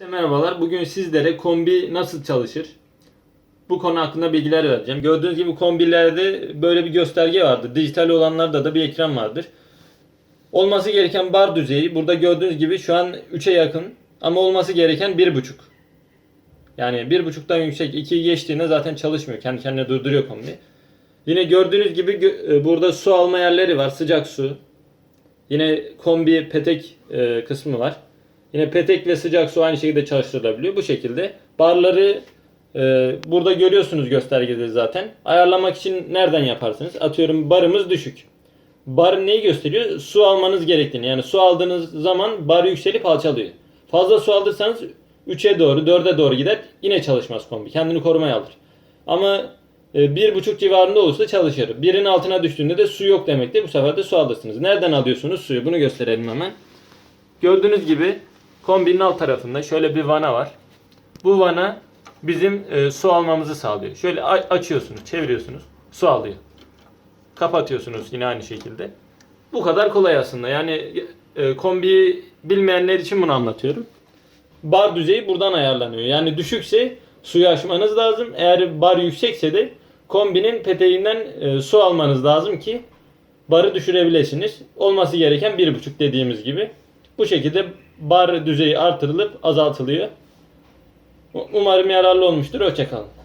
Merhabalar. Bugün sizlere kombi nasıl çalışır? Bu konu hakkında bilgiler vereceğim. Gördüğünüz gibi kombilerde böyle bir gösterge vardır. Dijital olanlarda da bir ekran vardır. Olması gereken bar düzeyi burada gördüğünüz gibi şu an 3'e yakın ama olması gereken 1.5. Yani 1.5'tan yüksek 2'yi geçtiğinde zaten çalışmıyor. Kendi kendine durduruyor kombi. Yine gördüğünüz gibi e, burada su alma yerleri var. Sıcak su. Yine kombi petek e, kısmı var. Yine petek ve sıcak su aynı şekilde çalıştırılabiliyor. Bu şekilde barları e, burada görüyorsunuz göstergede zaten. Ayarlamak için nereden yaparsınız? Atıyorum barımız düşük. Bar neyi gösteriyor? Su almanız gerektiğini. Yani su aldığınız zaman bar yükselip alçalıyor. Fazla su alırsanız 3'e doğru 4'e doğru gider. Yine çalışmaz kombi. Kendini korumaya alır. Ama e, 1.5 civarında olursa çalışır. Birin altına düştüğünde de su yok demektir. Bu sefer de su alırsınız. Nereden alıyorsunuz suyu? Bunu gösterelim hemen. Gördüğünüz gibi kombinin alt tarafında şöyle bir vana var. Bu vana bizim e, su almamızı sağlıyor. Şöyle açıyorsunuz, çeviriyorsunuz. Su alıyor. Kapatıyorsunuz yine aynı şekilde. Bu kadar kolay aslında. Yani e, kombiyi bilmeyenler için bunu anlatıyorum. Bar düzeyi buradan ayarlanıyor. Yani düşükse suyu açmanız lazım. Eğer bar yüksekse de kombinin peteğinden e, su almanız lazım ki barı düşürebilirsiniz. Olması gereken 1.5 dediğimiz gibi. Bu şekilde bar düzeyi artırılıp azaltılıyor. Umarım yararlı olmuştur. Hoşçakalın.